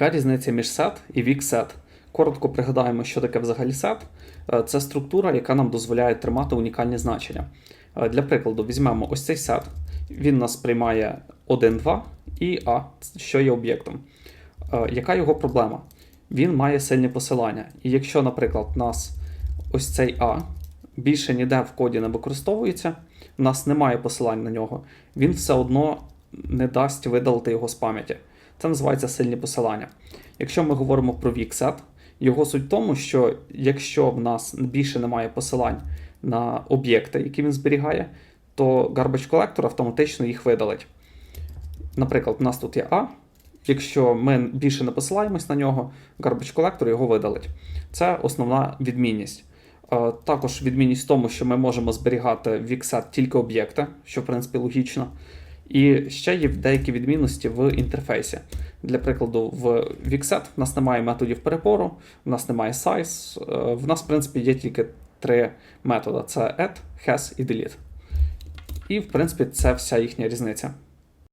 Яка різниця між set і weak set? Коротко пригадаємо, що таке взагалі set. Е, Це структура, яка нам дозволяє тримати унікальні значення. Е, Для прикладу, візьмемо ось цей set. Він нас приймає 1, 2 і A, що є об'єктом. Е, Яка його проблема? Він має сильні посилання. І якщо, наприклад, у нас ось цей A більше ніде в коді не використовується, у нас немає посилань на нього, він все одно не дасть видалити його з пам'яті. Це називається сильні посилання. Якщо ми говоримо про weak його суть в тому, що якщо в нас більше немає посилань на об'єкти, які він зберігає, то garbage collector автоматично їх видалить. Наприклад, у нас тут є A. Якщо ми більше не посилаємось на нього, garbage collector його видалить. Це основна відмінність. Е, Також відмінність в тому, що ми можемо зберігати в Vixet тільки об'єкти, що в принципі логічно. І ще є деякі відмінності в інтерфейсі. Для прикладу, в Vixet в нас немає методів перепору, в нас немає size, е, в нас, в принципі, є тільки три методи: це add, has і delete. І, в принципі, це вся їхня різниця.